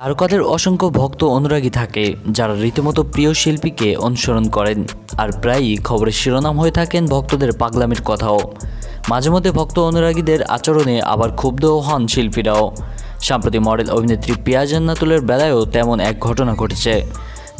তারকাদের অসংখ্য ভক্ত অনুরাগী থাকে, যারা রীতিমতো প্রিয় শিল্পীকে অনুসরণ করেন আর প্রায়ই খবরের শিরোনাম হয়ে থাকেন ভক্তদের পাগলামির কথাও। মাঝে মধ্যে ভক্ত অনুরাগীদের আচরণে আবার ক্ষুব্ধ হন শিল্পীরাও। সম্প্রতি মডেল অভিনেত্রী পিয়া জান্নাতুলের বেলায়ও তেমন এক ঘটনা ঘটেছে,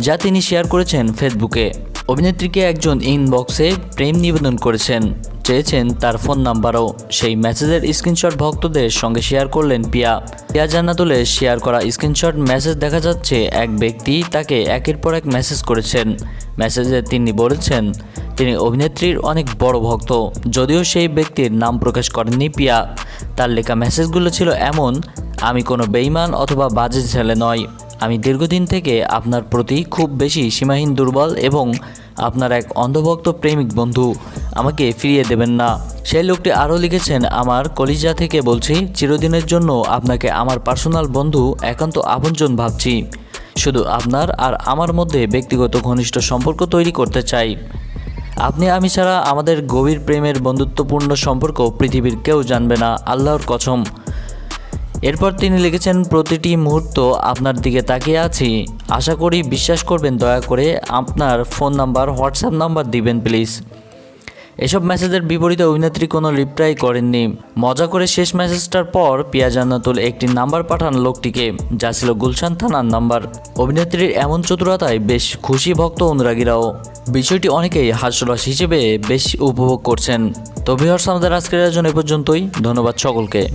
যা তিনি শেয়ার করেছেন ফেসবুকে। অভিনেত্রীকে একজন ইনবক্সে প্রেম নিবেদন করেছেন। চেয়েছেন তার ফোন নাম্বারও। সেই মেসেজের স্ক্রিনশট ভক্তদের সঙ্গে শেয়ার করলেন পিয়া। পিয়া জান্নাতুলে শেয়ার করা স্ক্রিনশট মেসেজ দেখা যাচ্ছে, এক ব্যক্তি তাকে একের পর এক মেসেজ করেছেন। মেসেজে তিনি বলেছেন, তিনি অভিনেত্রীর অনেক বড় ভক্ত। যদিও সেই ব্যক্তির নাম প্রকাশ করেননি পিয়া। তার লেখা মেসেজগুলো ছিল এমন, আমি কোনো বেইমান অথবা বাজে ছেলে নয়। আমি দীর্ঘদিন থেকে আপনার প্রতি খুব বেশি সীমাহীন দুর্বল এবং আপনার এক অন্ধভক্ত প্রেমিক বন্ধু। আমাকে ফিরিয়ে দেবেন না। সেই লোকটি আরও লিখেছেন, আমার কলিজা থেকে বলছি, চিরদিনের জন্য আপনাকে আমার পার্সোনাল বন্ধু, একান্ত আপনজন ভাবছি। শুধু আপনার আর আমার মধ্যে ব্যক্তিগত ঘনিষ্ঠ সম্পর্ক তৈরি করতে চাই। আপনি আমি ছাড়া আমাদের গভীর প্রেমের বন্ধুত্বপূর্ণ সম্পর্ক পৃথিবীর কেউ জানবে না। আল্লাহর কসম। এরপর তিনি লিখেছেন, প্রতিটি মুহূর্ত আপনার দিকে তাকিয়ে আছি। আশা করি বিশ্বাস করবেন, দয়া করে আপনার ফোন নাম্বার, হোয়াটসঅ্যাপ নাম্বার দিবেন, প্লিজ। এসব মেসেজের বিপরীতে অভিনেত্রী কোনো রিপ্লাই করেননি। মজা করে শেষ মেসেজটার পর পিয়া জান্নাতুল একটি নাম্বার পাঠান লোকটিকে, যা ছিল গুলশান থানার নাম্বার। অভিনেত্রীর এমন চতুরতায় বেশ খুশি ভক্ত অনুরাগীরাও। বিষয়টি অনেকেই হাস্যরস হিসেবে বেশ উপভোগ করছেন। তো ভিউয়ার্স আমাদের আজকের আয়োজন এ পর্যন্তই। ধন্যবাদ সকলকে।